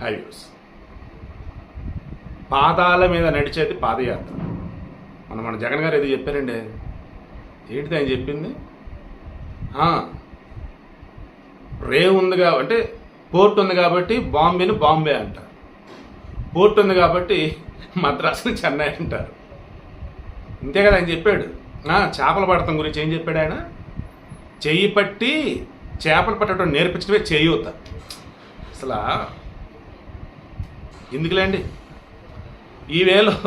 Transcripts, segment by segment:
Highways. పాదాల మీద నడిచేది పాదయాత్ర. మన మన జగన్ గారు ఏదో చెప్పారండి. ఏంటిది ఆయన చెప్పింది? ఆ, రేవ్ ఉంది కాబట్టి అంటే పోర్ట్ ఉంది కాబట్టి బాంబేని బాంబే అంటారు పోర్ట్ ఉంది కాబట్టి మద్రాసుని చెన్నై అంటారు. ఇంతే కదా ఆయన చెప్పాడు. చేపలు పడటం గురించి ఏం చెప్పాడు ఆయన? చెయ్యి పట్టి చేపలు పట్టడం నేర్పించడమే చేయూత. అసలు ఎందుకులేండి? ఈ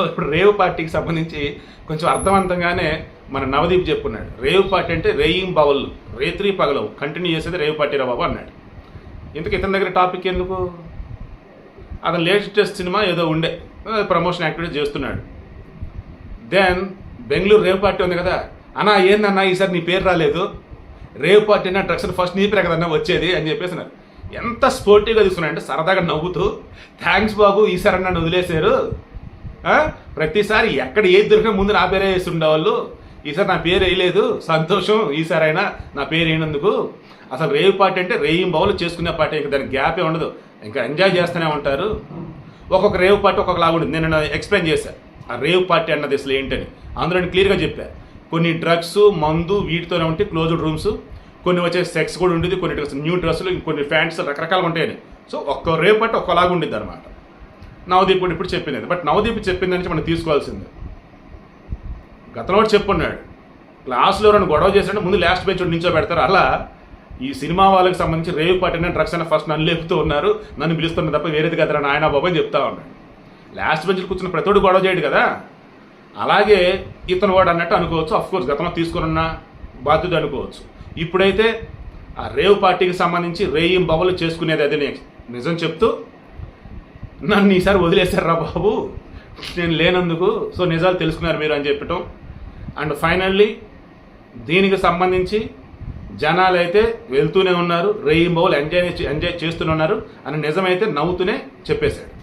ఇప్పుడు రేవు పార్టీకి సంబంధించి కొంచెం అర్థవంతంగానే మన నవదీప్ చెప్పున్నాడు. రేవు పార్టీ అంటే రేయింగ్ బవల్ రేత్రి పగలవు. కంటిన్యూ చేసేది రేవు పార్టీ బాబు అన్నాడు. ఇంతకు ఇతని దగ్గర టాపిక్ ఎందుకు? అతను లేటెస్ట్ సినిమా ఏదో ఉండే. ప్రమోషన్ యాక్టివిటీ చేస్తున్నాడు. దెన్ బెంగళూరు రేవ్ పార్టీ ఉంది కదా. అన్నా ఏందన్నా ఈసారి నీ పేరు రాలేదు. రేవ్ పార్టీ అన్న డ్రగ్స్ ఫస్ట్ నీ పేరు కదన్నా వచ్చేది అని చెప్పేసినారు ఎంత స్పోర్టివ్గా తీసుకున్నారంటే సరదాగా నవ్వుతూ థ్యాంక్స్ బాబు ఈసారి నన్ను వదిలేశారు. ప్రతిసారి ఎక్కడ ఏది దొరికినా ముందు నా పేరే వేసి ఉండేవాళ్ళు ఈసారి నా పేరు వేయలేదు. సంతోషం. ఈసారైనా నా పేరు వేయనందుకు. అసలు రేవ్ పార్టీ అంటే రేయింగ్ బౌలు చేసుకునే పార్టీ ఇంకా దానికి గ్యాపే ఉండదు. ఇంకా ఎంజాయ్ చేస్తూనే ఉంటారు. ఒక్కొక్క రేవ్ పార్టీ ఒక్కొక్కలాగా ఉంటుంది. నేను ఎక్స్ప్లెయిన్ చేశాను ఆ రేవ్ పార్టీ అన్నది అసలు ఏంటని. అందులో క్లియర్గా చెప్పాను కొన్ని డ్రగ్స్ మందు వీటితోనే ఉంటే క్లోజ్డ్ రూమ్స్ కొన్ని వచ్చే సెక్స్ కూడా ఉండేది కొన్ని న్యూ డ్రెస్సులు కొన్ని ఫ్యాంట్స్ రకరకాలు ఉంటాయని. సో ఒక్క రేపటి పార్టీ ఒక్కలాగా ఉండేది అనమాట నవదీప్ కూడా ఇప్పుడు చెప్పింది. బట్ నవదీప్ చెప్పింది నుంచి మనం తీసుకోవాల్సిందే. గతంలో చెప్పున్నాడు. క్లాస్లో రెండు గొడవ చేసినట్టు ముందు లాస్ట్ బెంచ్ నుంచో పెడతారు అలా ఈ సినిమా వాళ్ళకి సంబంధించి రేవ్ పార్టీ అయినా డ్రగ్స్ అయినా ఫస్ట్ నన్ను లేపుతూ ఉన్నారు. నన్ను పిలుస్తున్నారు తప్ప వేరేది కదరా నాయన బాబు అని చెప్తా ఉన్నాడు. లాస్ట్ బెంచ్లో కూర్చున్న ప్రతోడు గొడవ చేయడు కదా. అలాగే ఇతను వాడు అన్నట్టు అనుకోవచ్చు. అఫ్కోర్స్ గతంలో తీసుకున్న బాధ్యత అనుకోవచ్చు. ఇప్పుడైతే ఆ రేవ్ పార్టీకి సంబంధించి రేయింగ్ బవలు చేసుకునేది అది నేను నిజం చెప్తూ నన్ను ఈసారి వదిలేశారా బాబు? నేను లేనందుకు. సో నిజాలు తెలుసుకున్నారు మీరు అని చెప్పటం. అండ్ ఫైనల్లీ దీనికి సంబంధించి జనాలు అయితే వెళ్తూనే ఉన్నారు. రెయిన్ బౌల్ ఎంజాయ్ ఎంజాయ్ చేస్తూనే ఉన్నారు. అని నిజమైతే నవ్వుతూనే చెప్పేశాడు